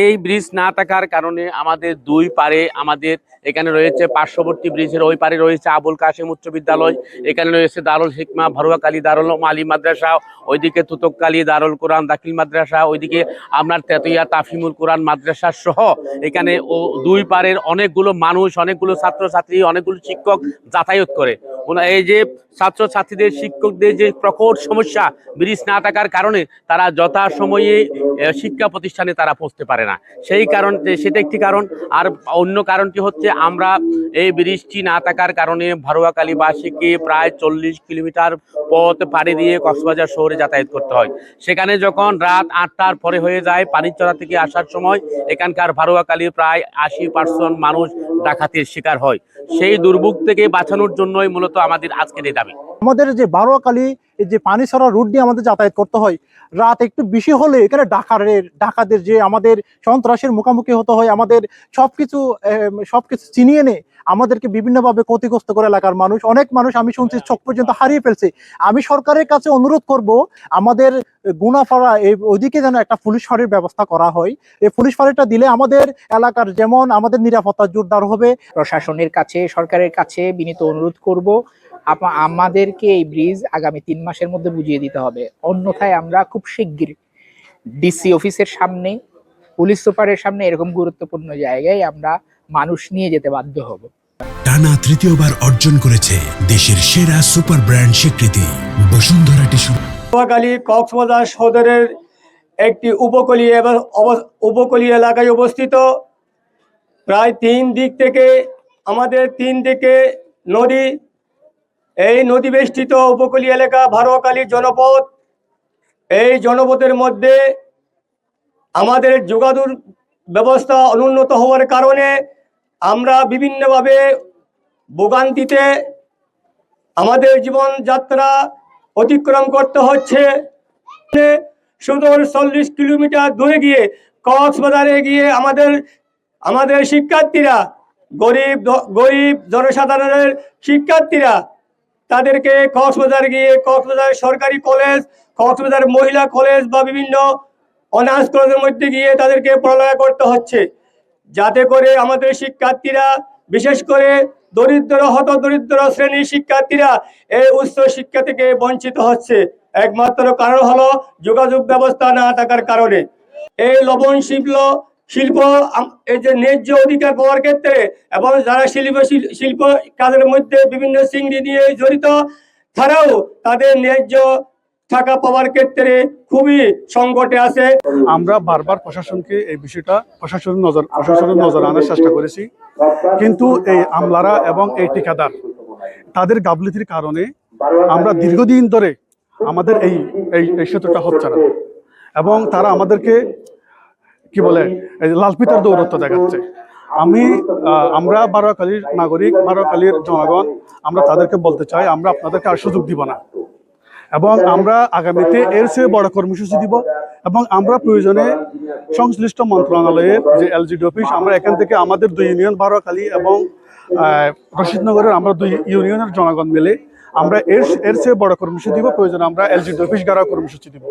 এই ব্রিজ না থাকার কারণে আমাদের দুই পারে আমাদের এখানে রয়েছে পার্শ্ববর্তী ব্রিজের, ওই পারে রয়েছে আবুল কাশিম উচ্চ বিদ্যালয়, এখানে রয়েছে দারুল হিকমা, ভরুয়া কালী, দারুল আলী মাদ্রাসা, ওইদিকে তুতক কালী, দারুল কোরআন, দাখিল মাদ্রাসা, ওইদিকে আপনার তেতুইয়া তাফিমুল কোরআন মাদ্রাসা সহ এখানে ও দুই পারের অনেকগুলো মানুষ, অনেকগুলো ছাত্রছাত্রী, অনেকগুলো শিক্ষক যাতায়াত করে। এই যে ছাত্রছাত্রীদের, শিক্ষকদের যে প্রকট সমস্যা ব্রিজ না থাকার কারণে তারা যথাসময়ে শিক্ষা প্রতিষ্ঠানে তারা পৌঁছতে পারে না। সেই কারণ সেটা একটি কারণ। আর অন্য কারণটি হচ্ছে আমরা এই ব্রিজটি না থাকার কারণে ভারুয়াকালীবাসীকে প্রায় চল্লিশ কিলোমিটার পথ পাড়ি দিয়ে কক্সবাজার শহরে যাতায়াত করতে হয়। সেখানে যখন রাত আটটার পরে হয়ে যায় পানিচড়া থেকে আসার সময়, এখানকার ভারুয়াকালী প্রায় আশি পার্সেন্ট মানুষ ডাকাতির শিকার হয়। সেই দুর্ভোগ থেকে বাঁচানোর জন্যই মূলত আমাদের আজকের এই দাবি। আমাদের যে বারোয়াকালী এই যে পানি ছড়া রুট দিয়ে আমাদের যাতায়াত করতে হয়। রাত একটু বেশি হলে এখানে ডাকারের ডাকাদের যে আমাদের সন্ত্রাসের মুখোমুখি হতে হয় আমাদের সবকিছু আহ, সবকিছু চিনিয়ে নে আমাদেরকে বিভিন্নভাবে ক্ষতিগ্রস্ত করে এলাকার মানুষ। অনেক মানুষ আমি শুনছি চোখ পর্যন্ত হারিয়ে ফেলছে। আমি সরকারের কাছে অনুরোধ করব আমাদের গুনাফাড়া এই ওইদিকে যেন একটা পুলিশ ফাঁড়ির ব্যবস্থা করা হয়। এই পুলিশ ফাঁড়িটা দিলে আমাদের এলাকার যেমন আমাদের নিরাপত্তা জোরদার হবে। প্রশাসনের কাছে সরকারের কাছে বিনীত অনুরোধ করব আপা- আমাদেরকে এই ব্রিজ আগামী তিন মাসের মধ্যে বুঝিয়ে দিতে হবে। অন্যথায় আমরা খুব শিগগির ডিসি অফিসের সামনে পুলিশ সুপারের সামনে এরকম গুরুত্বপূর্ণ জায়গায় আমরা মানুষ নিয়ে যেতে বাধ্য হব। টানা তৃতীয়বার অর্জন করেছে দেশের সেরা সুপার ব্র্যান্ড স্বীকৃতি বসুন্ধরা টিস্যু। নোয়াখালী কক্সবাজার সদরের একটি উপকূলীয় এবং উপকূলীয় এলাকায় অবস্থিত। প্রায় তিন দিক থেকে আমাদের তিন দিকে নদী এই নদী বেষ্টিত উপকূলীয় এলাকা ভারোয়াকালী জনপদ, এই জনপদের মধ্যে আমাদের যোগাযোগ ব্যবস্থা অনুন্নত হওয়ার কারণে আমরা বিভিন্নভাবে ভোগান্তিতে আমাদের জীবনযাত্রা অতিক্রম করতে হচ্ছে। সুদূর চল্লিশ কিলোমিটার দূরে গিয়ে কক্সবাজারে গিয়ে আমাদের আমাদের শিক্ষার্থীরা, গরিব গরিব জনসাধারণের শিক্ষার্থীরা তাদেরকে কক্সবাজার গিয়ে, কক্সবাজার সরকারি কলেজ, কক্সবাজার মহিলা কলেজ বা বিভিন্ন অনার্স কলেজের মধ্যে গিয়ে তাদেরকে পড়ালেখা করতে হচ্ছে। যাতে করে আমাদের শিক্ষার্থীরা, বিশেষ করে দরিদ্র হত দরিদ্র শ্রেণির শিক্ষার্থীরা এই উচ্চ শিক্ষা থেকে বঞ্চিত হচ্ছে। একমাত্র কারণ হলো যোগাযোগ ব্যবস্থা না থাকার কারণে। এই লবণ শিল্প শিল্প এই যে ন্যায্য অধিকার পাওয়ার ক্ষেত্রে এবং যারা শিল্প, শিল- শিল্প কাজের মধ্যে বিভিন্ন চিংড়ি নিয়ে জড়িত, তারাও তাদের ন্যায্য টাকা পাওয়ার ক্ষেত্রে খুবই সংকটে আছে। আমরা বারবার প্রশাসনকে এই বিষয়টা প্রশাসনের নজর প্রশাসনের নজর আনার চেষ্টা করেছি। কিন্তু এই আমলারা এবং এই ঠিকাদার, তাদের গাফলিতির কারণে আমরা দীর্ঘদিন ধরে আমাদের এই এই সেতুটা হচ্ছে না। এবং তারা আমাদেরকে কি বলে এই যে লালপিতার দৌরত্ব দেখাচ্ছে। আমি আমরা বারোয়াকালীর নাগরিক বারোয়াকালীর জনগণ আমরা তাদেরকে বলতে চাই আমরা আপনাদেরকে আর সুযোগ দিব না। এবং আমরা আগামীতে এর চেয়ে বড় কর্মসূচি দিব এবং আমরা প্রয়োজনে সংশ্লিষ্ট মন্ত্রণালয়ের যে এলজিডি অফিস আমরা এখান থেকে আমাদের দুই ইউনিয়ন বারোয়াখালী এবং রশিদনগরের আমরা দুই ইউনিয়নের জনগণ মিলে আমরা এর এর চেয়ে বড় কর্মসূচি দিব প্রয়োজনে আমরা এলজিডি অফিস গাড়া কর্মসূচি দিব।